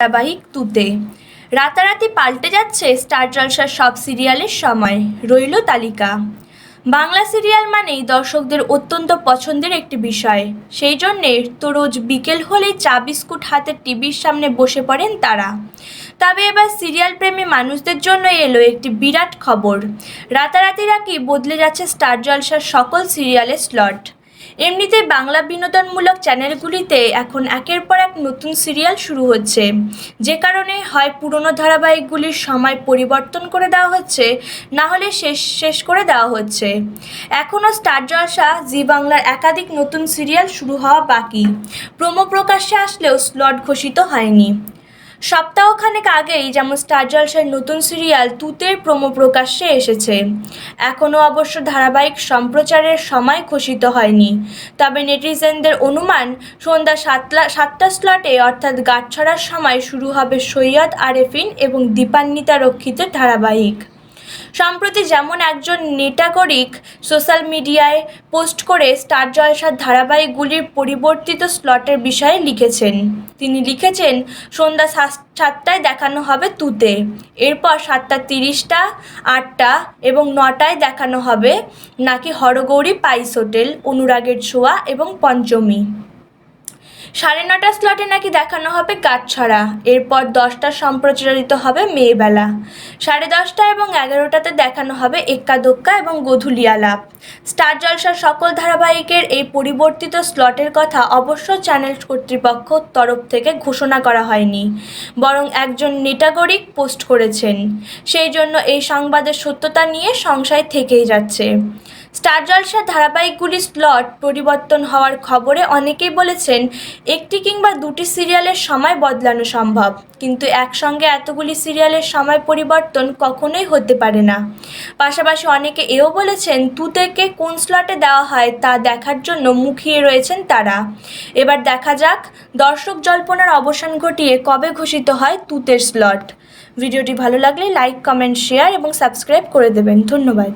ধারাবাহিক তুতে। রাতারাতি পাল্টে যাচ্ছে স্টার জলসার সব সিরিয়ালের সময়, রইল তালিকা। বাংলা সিরিয়াল মানেই দর্শকদের অত্যন্ত পছন্দের একটি বিষয়। সেই জন্যে তো রোজ বিকেল হলেই চা বিস্কুট হাতে টিভির সামনে বসে পড়েন তারা। তবে এবার সিরিয়াল প্রেমী মানুষদের জন্য এলো একটি বিরাট খবর। রাতারাতি নাকি বদলে যাচ্ছে স্টার জলসার সকল সিরিয়ালের স্লট এমনিতেই বাংলা বিনোদনমূলক চ্যানেলগুলিতে এখন একের পর এক নতুন সিরিয়াল শুরু হচ্ছে। যে কারণে হয় পুরনো ধারাবাহিকগুলির সময় পরিবর্তন করে দেওয়া হচ্ছে, না হলে শেষ শেষ করে দেওয়া হচ্ছে। এখনও স্টার জলসা, জি বাংলার একাধিক নতুন সিরিয়াল শুরু হওয়া বাকি। প্রোমো প্রকাশ্যে আসলেও স্লট ঘোষিত হয়নি। সপ্তাহখানেক আগেই যেমন স্টার জলসার নতুন সিরিয়াল তুতের প্রোমো প্রকাশ্যে এসেছে। এখনও অবশ্য ধারাবাহিক সম্প্রচারের সময় ঘোষিত হয়নি। তবে নেটিজেনদের অনুমান, সন্ধ্যা সাতলা, সাতটা স্লটে অর্থাৎ গাঁটছড়ার সময় শুরু হবে সৈয়দ আরেফিন এবং দীপান্বিতা রক্ষিতের ধারাবাহিক। সম্প্রতি যেমন একজন নেটাগরিক সোশ্যাল মিডিয়ায় পোস্ট করে স্টার জলসার ধারাবাহিকগুলির পরিবর্তিত স্লটের বিষয়ে লিখেছেন। তিনি লিখেছেন, সন্ধ্যা সাত- সাতটায় দেখানো হবে তুতে, এরপর সাতটা তিরিশটা, আটটা এবং নটায় দেখানো হবে নাকি হরগৌরী পাইস হোটেল, অনুরাগের ছোঁয়া এবং পঞ্চমী। সাড়ে নটা স্লটে নাকি দেখানো হবে গাঁটছড়া এরপর দশটা সম্প্রচারিত হবে মেয়েবেলা। সাড়ে দশটা এবং এগারোটাতে দেখানো হবে এক্কা দোক্কা এবং গধূলি আলাপ স্টার জলসার সকল ধারাবাহিকের এই পরিবর্তিত স্লটের কথা অবশ্য চ্যানেল কর্তৃপক্ষ তরফ থেকে ঘোষণা করা হয়নি, বরং একজন নেটাগরিক পোস্ট করেছেন। সেই জন্য এই সংবাদের সত্যতা নিয়ে সংশয় থেকেই যাচ্ছে। স্টার জলসার ধারাবাহিকগুলির স্লট পরিবর্তন হওয়ার খবরে অনেকেই বলেছেন, একটি কিংবা দুটি সিরিয়ালের সময় বদলানো সম্ভব। কিন্তু একসঙ্গে এতগুলি সিরিয়ালের সময় পরিবর্তন কখনোই হতে পারে না। পাশাপাশি অনেকে এও বলেছেন তু থেকে কোন স্লটে দেওয়া হয় তা দেখার জন্য মুখিয়ে রয়েছেন তারা। এবার দেখা যাক, দর্শক জল্পনার অবসান ঘটিয়ে কবে ঘোষিত হয় তুতের স্লট। ভিডিওটি ভালো লাগলে লাইক, কমেন্ট, শেয়ার এবং সাবস্ক্রাইব করে দেবেন। ধন্যবাদ।